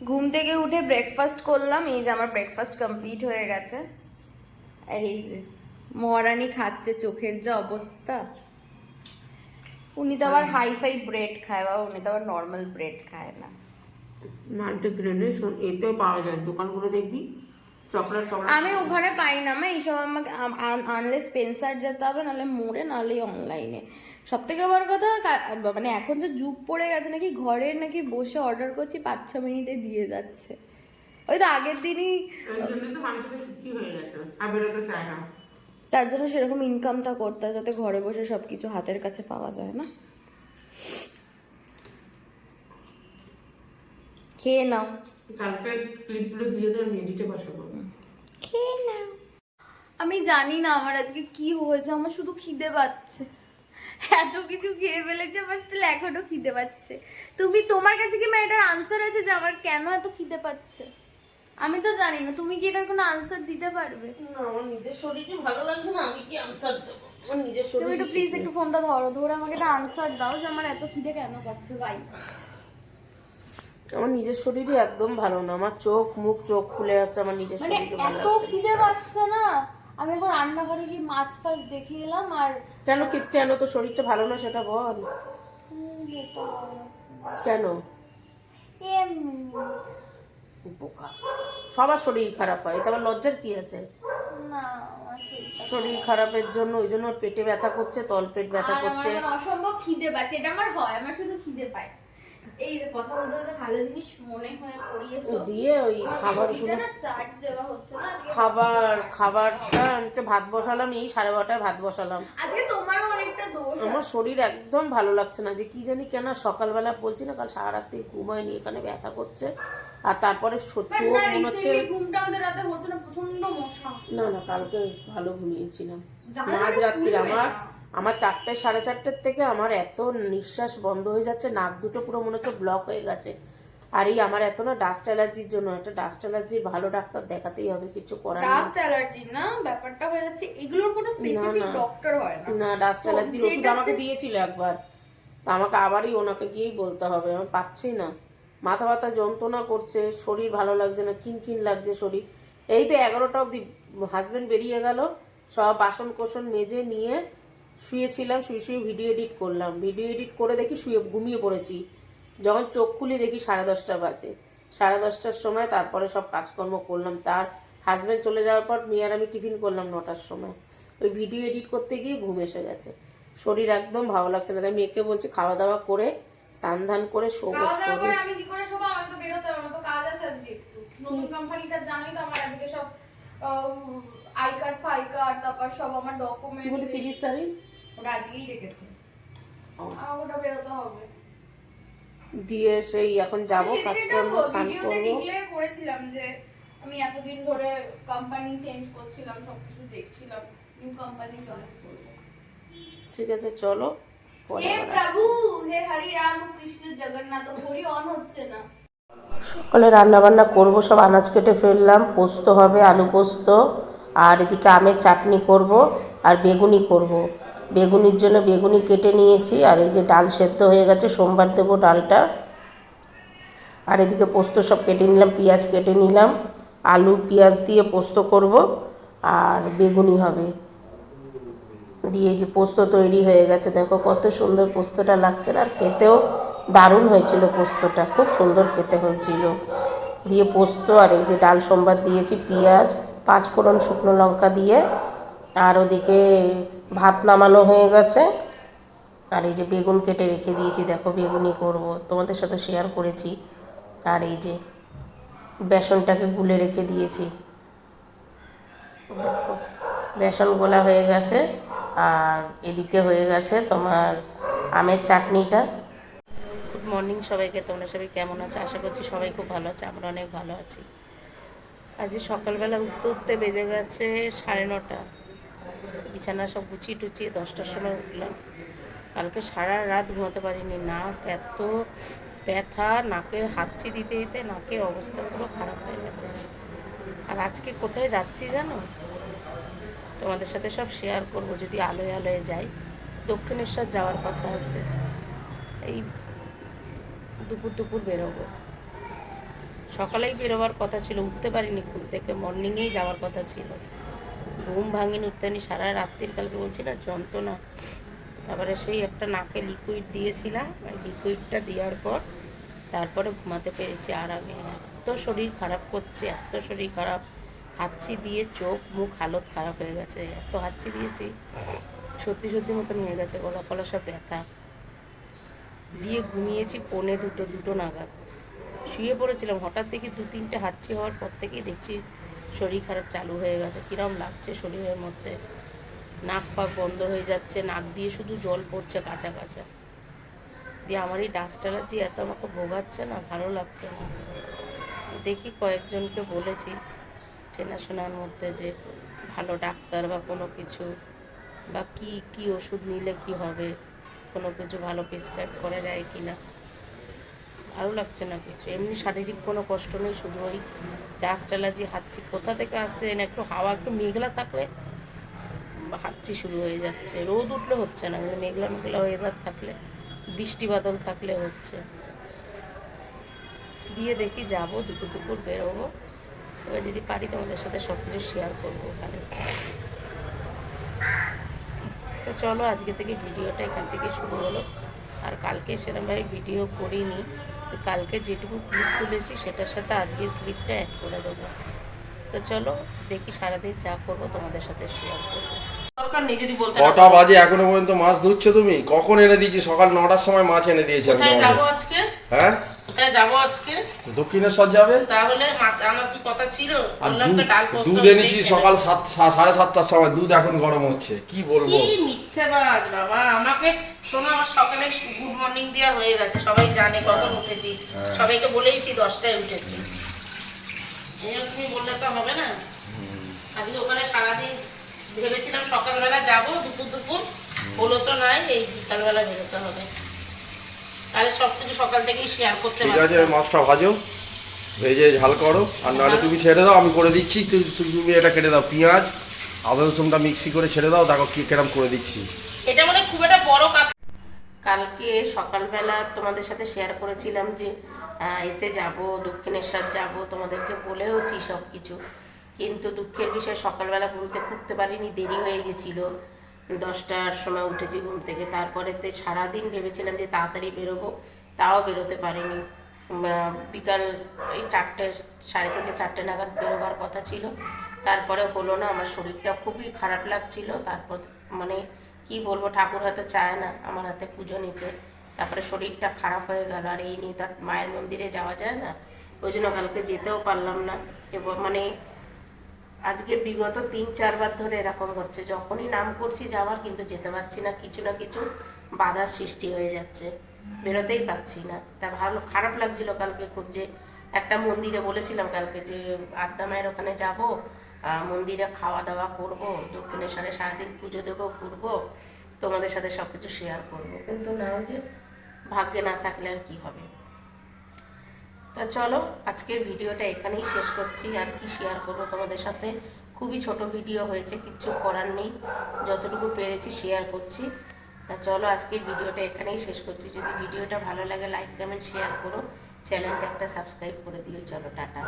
ঘুম থেকে উঠে ব্রেকফাস্ট করলাম এই যে আমার ব্রেকফাস্ট কমপ্লিট হয়ে গেছে। আর এই যে মহারানি খাচ্ছে চোখের যা অবস্থা। উনি তো আবার হাই ফাই ব্রেড খায় বা উনি তো আবার নর্মাল ব্রেড খায় না। মাল্টিগ্রেনে এতে পাওয়া যায় দোকানগুলো দেখবি। চকলেট আমি ওখানে পাই না আমি এইসব আমাকে আনলে স্পেন্সার যেতে হবে নাহলে মোড়ে নাহলে অনলাইনে সব থেকে বড় কথা মানে এখন যে যুগ পড়ে গেছে নাকি ঘরে নাকি বসে অর্ডার করছি পাঁচ ছ মিনিটে দিয়ে যাচ্ছে। ওই তো আগের দিনই তার জন্য সেরকম ইনকামটা করতে হয় যাতে ঘরে বসে সব কিছু হাতের কাছে পাওয়া যায় না? খেয়ে নাও। কালকে ক্লিপগুলো দিয়ে আমি এডিটে বসাবো। খেয়ে নাও আমি জানি না আমার আজকে কি হয়েছে আমার শুধু খিদে পাচ্ছে। এত কিছু খেয়ে ফেলেছে আমার স্টিল এখনও খিদে পাচ্ছে। তুমি তোমার কাছে কি এটার আনসার আছে যে আমার কেন এত খিদে পাচ্ছে? আমি তো জানি না তুমি কি এটার কোনো আনসার দিতে পারবে? না আমার নিজের শরীরই ভালো লাগছে না আমি কি আনসার দেবো? আমার নিজের তুমি একটু প্লিজ একটু ফোনটা ধরো ধরে আমাকে একটা আনসার দাও যে আমার এত খিদে কেন পাচ্ছে ভাই আমার নিজের শরীরই একদম ভালো না। আমার চোখ মুখ চোখ ফুলে আছে আমার নিজের মানে শরীরই ভালো এত খিদে পাচ্ছে না? আমি এখন রান্নাঘরে গিয়ে মাছ ফাছ দেখে এলাম আর কেন কি কেন তো শরীরটা ভালো না সেটা বল। কেন? বোকা। সবার শরীর খারাপ হয়। তবে লজ্জার কি আছে? না শরীর খারাপের জন্য ওই জন্য পেটে ব্যথা করছে তল পেট ব্যথা করছে। অসম্ভব খিদে পাচ্ছে। এটা আমার হয় আমার শুধু খিদে পায়। এই কথা বলতে বলতে ভালো জিনিস মনে হয়ে করিয়েছো দিয়ে ওই আমার খাবারগুলো চার্জ দেওয়া হচ্ছে না? খাবার খাবারটা ভাত বসালাম এই সাড়ে বারোটায় ভাত বসালাম। আজকে তোমারও অনেকটা দোষ আমার শরীর একদম ভালো লাগছে না যে কি জানি কেন সকালবেলা বলছি না কাল সারা রাত্রি ঘুম হয়নি এখানে ব্যথা করছে। আর তারপরে স- চোখ না মনে হচ্ছে ঘুমটা আমাদের রাতে হচ্ছে না প্রচণ্ড মশা। না না কালকে ভালো ঘুমিয়েছিলাম। মাঝ রাত্রি আমার। আমার চারটে সাড়ে চারটের থেকে আমার এত নিঃশ্বাস বন্ধ হয়ে যাচ্ছে নাক দুটো পুরো মনে হচ্ছে ব্লক হয়ে গেছে। আর এই আমার এত না ডাস্ট অ্যালার্জির জন্য একটা ডাস্ট অ্যালার্জির ভালো ডাক্তার দেখাতেই হবে কিছু করার ডাস্ট অ্যালার্জি না ব্যাপারটা হয়ে যাচ্ছে এগুলোর কোনো স্পেসিফিক ডক্টর হয় না। না ডাস্ট অ্যালার্জির ওষুধ আমাকে দিয়েছিল একবার। তা আমাকে আবারই ওনাকে গিয়েই বলতে হবে আমি পাচ্ছি না। মাথা ব্যথা যন্ত্রণা করছে শরীর ভালো লাগছে না কিনকিন লাগছে শরীর। এই তো এগারোটা অবধি হাজবেন্ড বেরিয়ে গেল সব বাসন কোসন মেজে নিয়ে শুয়েছিলাম শুয়ে শুয়ে ভিডিও এডিট করলাম। ভিডিও এডিট করে দেখি শুয়ে ঘুমিয়ে পড়েছি। যখন চোখ খুলি দেখি সাড়ে দশটা বাজে। সাড়ে দশটার সময় তারপরে সব কাজকর্ম করলাম। তার হাজব্যান্ড চলে যাওয়ার পর মেয়ের আমি টিফিন করলাম নটার সময়। ওই ভিডিও এডিট করতে গিয়ে ঘুম এসে গেছে। শরীর একদম ভালো লাগছে না। তাই মেয়েকে বলছি খাওয়া দাওয়া করে স্নান ধান করে শোবো করে আমি কি করে শোবো? আমাকে তো বেরোতে হবে আমার তো কাজ আছে আজকে নতুন কোম্পানিটা জানোই তো আমার আজকে সব আই কার্ড ফাই কার্ড তারপর সব আমার ডকুমেন্ট বলি তিরিশ তারিখ? ওটা আজকেই রেখেছে। ওটা বেরোতে হবে। দিয়ে সেই এখন যাব কাজ করব স্নান ভিডিওতে করব। ডিক্লেয়ার করেছিলাম যে আমি এতদিন ধরে কোম্পানি চেঞ্জ করছিলাম সবকিছু দেখছিলাম নিউ কোম্পানি জয়েন করব। ঠিক আছে চলো হে প্রভু হে হরি রাম কৃষ্ণ জগন্নাথ হরি অন হচ্ছে না। সকালে রান্না বান্না করব সব আনাজ কেটে ফেললাম পোস্ত হবে আলু পোস্ত আর এদিকে আমের চাটনি করব আর বেগুনি করব। বেগুনির জন্য বেগুনি কেটে নিয়েছি, আর এই যে ডাল সেদ্ধ হয়ে গেছে, সোমবার দেবো ডালটা। আর এদিকে পোস্ত সব কেটে নিলাম, পেঁয়াজ কেটে নিলাম, আলু, পেঁয়াজ দিয়ে পোস্ত করব, আর বেগুনি হবে। দিয়ে যে পোস্ত তৈরি হয়ে গেছে, দেখো কত সুন্দর পোস্তটা লাগছে আর খেতেও দারুণ হয়েছিল পোস্তটা, খুব সুন্দর খেতে হয়েছিল। দিয়ে পোস্ত আর এই যে ডাল সোমবার দিয়েছি, পেঁয়াজ পাঁচ ফোড়ন শুকনো লঙ্কা দিয়ে, আর ওদিকে ভাত নামানো হয়ে গেছে। আর এই যে বেগুন কেটে রেখে দিয়েছি, দেখো বেগুনি করব। তোমাদের সাথে শেয়ার করেছি। আর এই যে বেসনটাকে গুলে রেখে দিয়েছি। দেখো, বেসন গোলা হয়ে গেছে। আর এদিকে হয়ে গেছে তোমার আমের চাটনিটা। গুড মর্নিং সবাইকে, তোমরা সবাই কেমন আছো? আশা করছি সবাই খুব ভালো আছে, আমরা অনেক ভালো আছি। আজকে সকালবেলা উঠতে উঠতে বেজে গেছে সাড়ে নটা। বিছানা সব গুছিয়ে টুচিয়ে দশটার সময় উঠলাম। কালকে সারা রাত ঘুমাতে পারিনি। নাক এত ব্যথা নাকে হাঁচি দিতে দিতে নাকের অবস্থা পুরো খারাপ হয়ে গেছে। আর আজকে কোথায় যাচ্ছি জানো? তোমাদের সাথে সব শেয়ার করব, যদি আলোয় আলোয় যাই। দক্ষিণেশ্বর যাওয়ার কথা আছে। এই দুপুর দুপুর বেরোবো। সকালেই বেরোবার কথা ছিল, উঠতে পারিনি ঘুম থেকে মর্নিংয়েই যাওয়ার কথা ছিল। ঘুম ভাঙিনি উঠতে পারিনি সারা রাত্রির কালকে বলছি না, যন্ত্রণা। তারপরে সেই একটা নাকে লিকুইড দিয়েছিলাম লিকুইডটা দেওয়ার পর তারপরে ঘুমাতে পেরেছি আরামে এত শরীর খারাপ করছে, এত শরীর খারাপ। হাঁচি দিয়ে চোখ মুখ হালত খারাপ হয়ে গেছে, এত হাঁচি দিয়েছি, সত্যি সত্যি মতন হয়ে গেছে, গলা ফলা সব ব্যথা। দিয়ে ঘুমিয়েছি পৌনে দুটো দুটো নাগাদ। শুয়ে পড়েছিলাম, হঠাৎ দেখি দু তিনটে হাঁচি হওয়ার পর থেকেই দেখছি শরীর খারাপ চালু হয়ে গেছে, কিরম লাগছে শরীরের মধ্যে? নাক পাক বন্ধ হয়ে যাচ্ছে, নাক দিয়ে শুধু জল পড়ছে কাঁচা কাঁচা। দিয়ে আমার এই ডাস্ট অ্যালার্জি এত আমাকে ভোগাচ্ছে না, ভালো লাগছে না। দেখি কয়েকজনকে বলেছি চেনাশোনার মধ্যে যে ভালো ডাক্তার বা কোনো কিছু, বা কি কি ওষুধ নিলে কি হবে, কোনো কিছু ভালো প্রেসক্রাইব করে দেয় কি না ভালো লাগছে না কিছু। এমনি শারীরিক কোনো কষ্ট নেই, শুধু ওই ডাস্ট অ্যালার্জি হাঁচি। কোথা থেকে আসছে না একটু হাওয়া, একটু মেঘলা থাকলে হাঁচি শুরু হয়ে যাচ্ছে। রোদ উঠলে হচ্ছে না কিন্তু মেঘলা মেঘলা ওয়েদার থাকলে, বৃষ্টি বাদল থাকলে হচ্ছে। দিয়ে দেখি যাব, দুপুর দুপুর বেরোবো। এবার যদি পারি তোমাদের সাথে সব কিছু শেয়ার করব ওখানে। তো চলো আজকে থেকে ভিডিওটা এখান থেকে শুরু হলো। আর কালকে সেরকমভাবে ভিডিও করিনি। তো কালকে যেটুকু ক্লিপ তুলেছি সেটার সাথে আজকের ক্লিপটা অ্যাড করে দেবো। তো চলো দেখি সারাদিন যা করব তোমাদের সাথে শেয়ার করব। দরকার নেই যদি বলতে কটা বাজে এখনও পর্যন্ত মাছ ধুচ্ছো তুমি? কখন এনে দিয়েছি? সকাল নটার সময় মাছ এনে দিয়েছি আমি কোথায় যাব আজকে? হ্যাঁ? কোথায় যাব আজকে? দক্ষিণেশ্বর যাবে? তাহলে মাছ আমার কি কথা ছিল? বললাম দুধ তো ডাল পোস্ত দুধ এনেছি সকাল সাত সাড়ে সাতটার সময়। দুধ এখন গরম হচ্ছে। কি বলব? কি মিথ্যেবাজ বাবা। আমাকে শোনো আমার সকালে গুড মর্নিং দেওয়া হয়ে গেছে। সবাই জানে কখন উঠেছি। হ্যাঁ। সবাইকে বলেইছি দশটায় উঠেছি। তুমি বললে তো হবে না? আজকে ওখানে সারাদিন ভেবেছিলাম সকালবেলা যাব দুপুর দুপুর। হলো তো নাই এই বিকালবেলা বেরোতে হবে। তাহলে সব কিছু সকাল থেকেই শেয়ার করতে ঠিক আছে মাছটা ভাজো। ভেজে ঝাল করো আর নাহলে তুমি ছেড়ে দাও আমি করে দিচ্ছি। তুমি এটা কেটে দাও পেঁয়াজ আদা রসুনটা মিক্সি করে ছেড়ে দাও দেখো কি কেরম করে দিচ্ছি। এটা মানে খুব একটা বড় কালকে সকালবেলা তোমাদের সাথে শেয়ার করেছিলাম যে এতে যাব, দক্ষিণেশ্বর যাব, তোমাদেরকে বলেওছি সব কিছু কিন্তু দুঃখের বিষয়, সকালবেলা ঘুমতে উঠতে পারিনি, দেরি হয়ে গেছিল। দশটার সময় উঠেছি ঘুম থেকে। তারপরে তে সারাদিন ভেবেছিলাম যে তাড়াতাড়ি বেরোবো, তাও বেরোতে পারিনি। বিকাল ওই চারটে, সাড়ে তিনটে, চারটে নাগাদ বেরোবার কথা ছিল। তারপরে হলো না, আমার শরীরটা খুবই খারাপ লাগছিল। তারপর মানে কি বলব, ঠাকুর হয়তো চায় না আমার হাতে পুজো নিতে। তারপরে শরীরটা খারাপ হয়ে গেল, আর এই নিয়ে তার মায়ের মন্দিরে যাওয়া যায় না। ওই জন্য কালকে যেতেও পারলাম না। এবং মানে আজকে বিগত তিন, চারবার ধরে এরকম হচ্ছে। যখনই নাম করছি যাওয়ার, কিন্তু যেতে পারছি না। কিছু না কিছু বাধার সৃষ্টি হয়ে যাচ্ছে। বেরোতেই পাচ্ছি না। তা ভালো, খারাপ লাগছিল কালকে খুব যে একটা মন্দিরে বলেছিলাম কালকে যে আদ্যা মায়ের ওখানে যাব। মন্দিরে খাওয়া দাওয়া করব, দক্ষিণেশ্বরে সারাদিন পুজো দেবো, ঘুরবো, তোমাদের সাথে সব কিছু শেয়ার করব। কিন্তু না, ওই যে ভাগ্যে না থাকলে আর কি হবে? তা চলো, আজকের ভিডিওটা এখানেই শেষ করছি। আর কি শেয়ার করব তোমাদের সাথে? খুবই ছোট ভিডিও হয়েছে, কিচ্ছু করার নেই। যতটুকু পেরেছি শেয়ার করছি। তা চলো, আজকের ভিডিওটা এখানেই শেষ করছি। যদি ভিডিওটা ভালো লাগে লাইক কমেন্ট শেয়ার করো। চ্যানেলটা একটা সাবস্ক্রাইব করে দিও। চলো, টাটা।